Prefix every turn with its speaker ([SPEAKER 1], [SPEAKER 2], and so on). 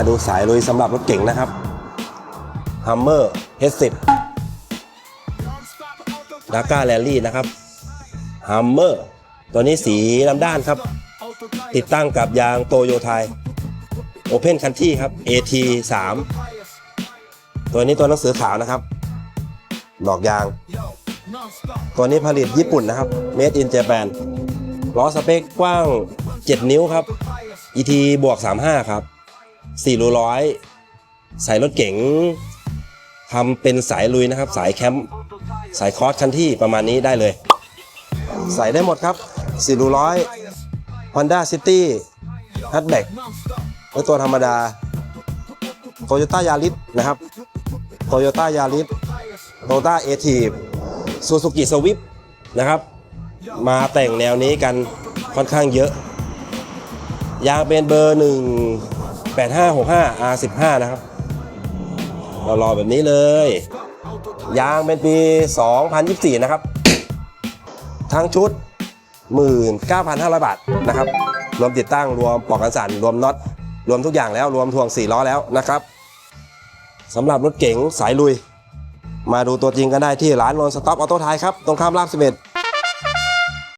[SPEAKER 1] มาดูสายลุยสำหรับรถเก่งนะครับ Hummer H10 d a ก้าแรลลี่นะครับ Hummer ตัวนี้สีลำด้านครับ ติดตั้งกับยางโตโยไทย Open Country ครับ AT 3ตัวนี้ตัวหนังสือขาวนะครับ ดอกยาง ตัวนี้ผลิตญี่ปุ่นนะครับ Made in Japan ล้อสเปคกว้าง 7 นิ้วครับ ET บวก 35 ครับ 4รูร้อยใส่รถเก๋งทำเป็นสายลุยนะครับ สายแคมป์สายคอร์สคันที่ประมาณนี้ได้เลย ใส่ได้หมดครับ4รูร้อย Honda City Hatchback และตัวธรรมดา Toyota Yaris นะครับ Toyota Yaris Toyota a t i v Suzuki Swift นะครับ มาแต่งแนวนี้กันค่อนข้างเยอะ ยางเป็นเบอร์1 8565 R15 นะครับ เรารอแบบนี้เลย ยางเป็นปี 2024 นะครับ ทั้งชุด 19,500 บาทนะครับ รวมติดตั้งรวมปลอกกันสั่นรวมน็อต รวมทุกอย่างแล้วรวมทวง 4 ล้อแล้วนะครับสำหรับรถเก๋งสายลุย มาดูตัวจริงกันได้ที่ร้านโรนสต็อปออโต้ไทยครับ ตรงข้ามราม11